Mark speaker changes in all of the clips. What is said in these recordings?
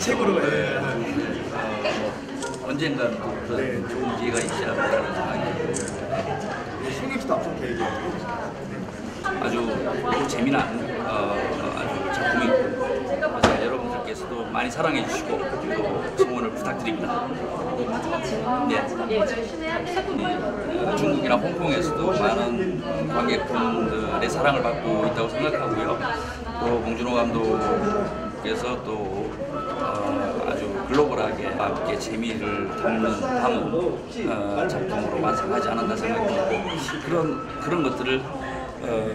Speaker 1: 책으로 예.
Speaker 2: 어, 뭐 언젠가는 또 그런 좋은 기회가 있지 않을까라는 생각이 듭니다.
Speaker 1: 신경 씨도 앞으로 계획이
Speaker 2: 아주 재미난 어, 어, 아주 작품이고 그래서 여러분들께서도 많이 사랑해 주시고 또 성원을 부탁드립니다. 네. 어, 중국이나 홍콩에서도 많은 관객분들의 사랑을 받고 있다고 생각하고요. 또 봉준호 감독 께서 또 어, 아주 글로벌하게 함께 재미를 담는 담은 어, 작품으로 완성하지 않았나 생각이 들고 그런 그런 것들을 어,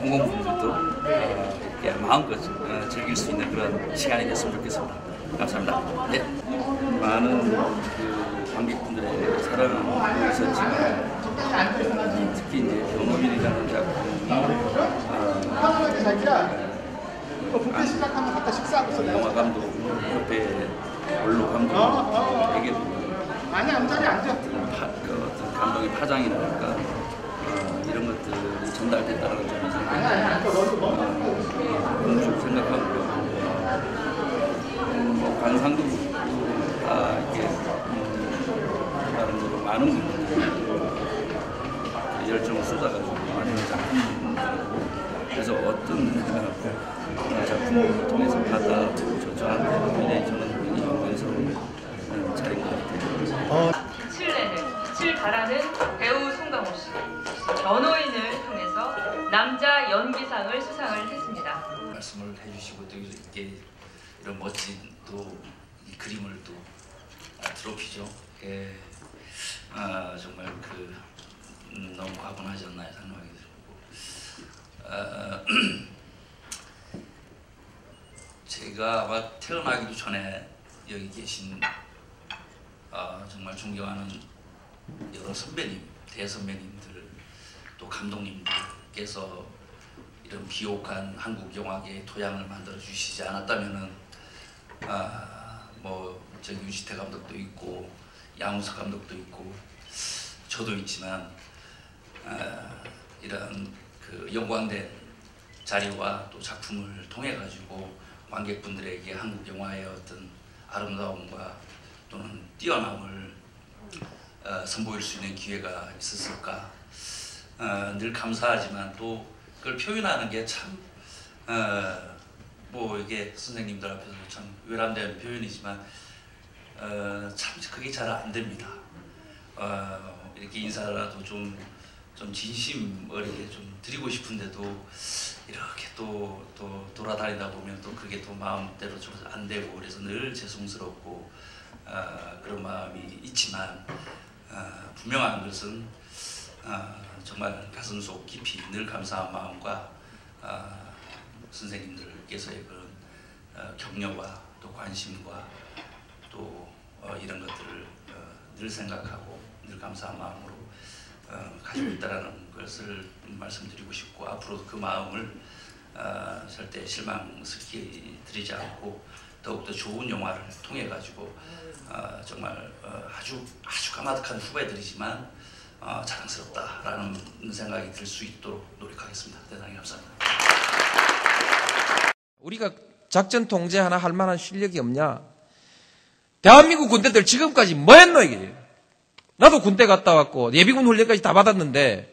Speaker 2: 공공분들도 어, 마음껏 어, 즐길 수 있는 그런 시간이 됐으면 좋겠습니다. 감사합니다. 네. 많은 그 관객분들의 사랑을 있었지만 특히 이제 경험인이라는 작품이 어,
Speaker 1: 복귀 시작하면 아까 식사하고 있어.
Speaker 2: 영화 감독 협회 원로 감독에게도
Speaker 1: 아니 앉아리 앉아.
Speaker 2: 파, 그 어떤 감독의 파장이랄까 어, 이런 것들이 전달됐다는 점에서 좀 생각하고요. 음, 뭐 관상도 다 이렇게 음, 다른 대로 많은 분들이 열정을 쏟아가지고 만든 작품들이고 그래서 어떤 어, 작품을 통해서 받아도 저- 저한테 굉장히 저는 굉장히 영광스러운 어, 자리인 것 같아요.
Speaker 3: 신뢰를 빛을 발하는 배우 송강호 씨 변호인을 통해서 남자 연기상을 수상을 했습니다.
Speaker 2: 말씀을 해주시고 또 이렇게 이런 멋진 또이 그림을 또 아, 트로피죠. 예, 아, 정말 그 음, 너무 과분하지 않나 생각이 들고 아, 제가 아마 태어나기도 전에 여기 계신 아, 정말 존경하는 여러 선배님, 대선배님들 또 감독님들께서 이런 비옥한 한국 영화계의 토양을 만들어 주시지 않았다면은 아 뭐 저기 유지태 감독도 있고 양우석 감독도 있고 저도 있지만 아, 이런 그 영광된 자리와 또 작품을 통해 가지고 관객분들에게 한국 영화의 어떤 아름다움과 또는 뛰어남을 어, 선보일 수 있는 기회가 있었을까 어, 늘 감사하지만 또 그걸 표현하는 게참 어, 뭐 이게 선생님들 앞에서 참 외람된 표현이지만 어, 참 그게 잘 안 됩니다. 어, 이렇게 인사라도 좀, 좀 진심 어리게 좀 드리고 싶은데도 이렇게 또, 또 돌아다니다 보면 또 그게 또 마음대로 좀 안 되고 그래서 늘 죄송스럽고 어, 그런 마음이 있지만 어, 분명한 것은 어, 정말 가슴 속 깊이 늘 감사한 마음과 어, 선생님들께서의 그런 어, 격려와 또 관심과 또 어, 이런 것들을 어, 늘 생각하고 늘 감사한 마음으로 어, 가지고 있다라는 것을 말씀드리고 싶고 앞으로도 그 마음을 어, 절대 실망스럽게 드리지 않고 더욱더 좋은 영화를 통해 가지고 어, 정말 어, 아주 아주 까마득한 후배들이지만 어, 자랑스럽다라는 생각이 들 수 있도록 노력하겠습니다. 대단히 감사합니다.
Speaker 4: 우리가 작전 통제 하나 할 만한 실력이 없냐? 대한민국 군대들 지금까지 뭐 했노, 이게? 나도 군대 갔다 왔고, 예비군 훈련까지 다 받았는데,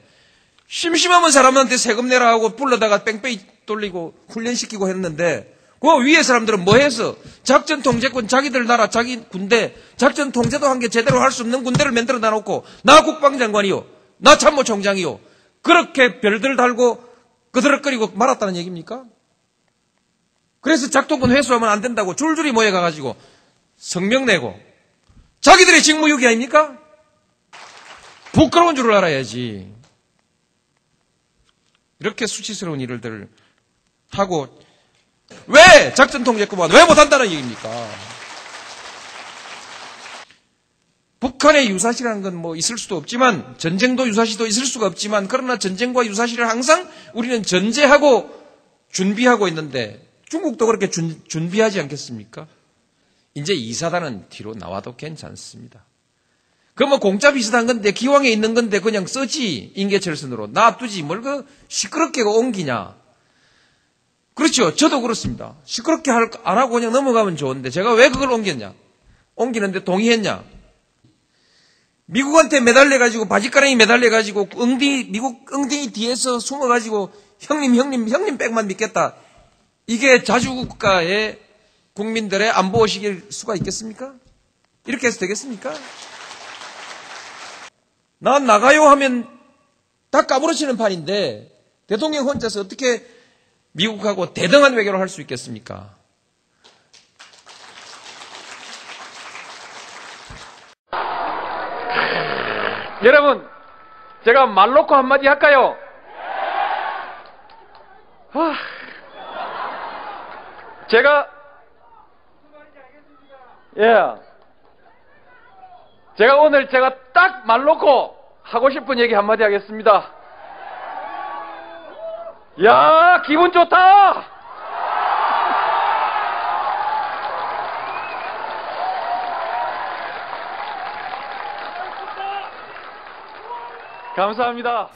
Speaker 4: 심심하면 사람한테 세금 내라 하고 불러다가 뺑뺑이 돌리고 훈련시키고 했는데, 그 위에 사람들은 뭐 해서 작전 통제권 자기들 나라 자기 군대 작전 통제도 한 게 제대로 할 수 없는 군대를 만들어 놔놓고 나 국방장관이요 나 참모총장이요 그렇게 별들 달고 그드럭거리고 말았다는 얘기입니까? 그래서 작동권 회수하면 안 된다고 줄줄이 모여가가지고 성명 내고 자기들의 직무유기 아닙니까? 부끄러운 줄을 알아야지. 이렇게 수치스러운 일들을 하고 왜 작전 통제권만 왜 못한다는 얘기입니까? 북한의 유사시라는 건 뭐 있을 수도 없지만 전쟁도 유사시도 있을 수가 없지만 그러나 전쟁과 유사시를 항상 우리는 전제하고 준비하고 있는데 중국도 그렇게 준, 준비하지 않겠습니까? 이제 이사단은 뒤로 나와도 괜찮습니다. 그뭐 공짜 비슷한 건데 기왕에 있는 건데 그냥 쓰지 인계철선으로 놔두지 뭘 그 시끄럽게 옮기냐. 그렇죠. 저도 그렇습니다. 시끄럽게 할- 안 하고 그냥 넘어가면 좋은데 제가 왜 그걸 옮겼냐? 옮기는데 동의했냐? 미국한테 매달려가지고 바지가랑이 매달려가지고 응디 미국 응딩이 뒤에서 숨어가지고 형님 형님 형님 백만 믿겠다. 이게 자주국가의 국민들의 안보 의식일 수가 있겠습니까? 이렇게 해서 되겠습니까? 난 나가요 하면 다 까무러치는 판인데 대통령 혼자서 어떻게 미국하고 대등한 외교를 할 수 있겠습니까? 여러분, 제가 말 놓고 한마디 할까요? 하, 제가, 예. 제가 오늘 제가 딱 말 놓고 하고 싶은 얘기 한마디 하겠습니다. 야, 기분 좋다! 감사합니다.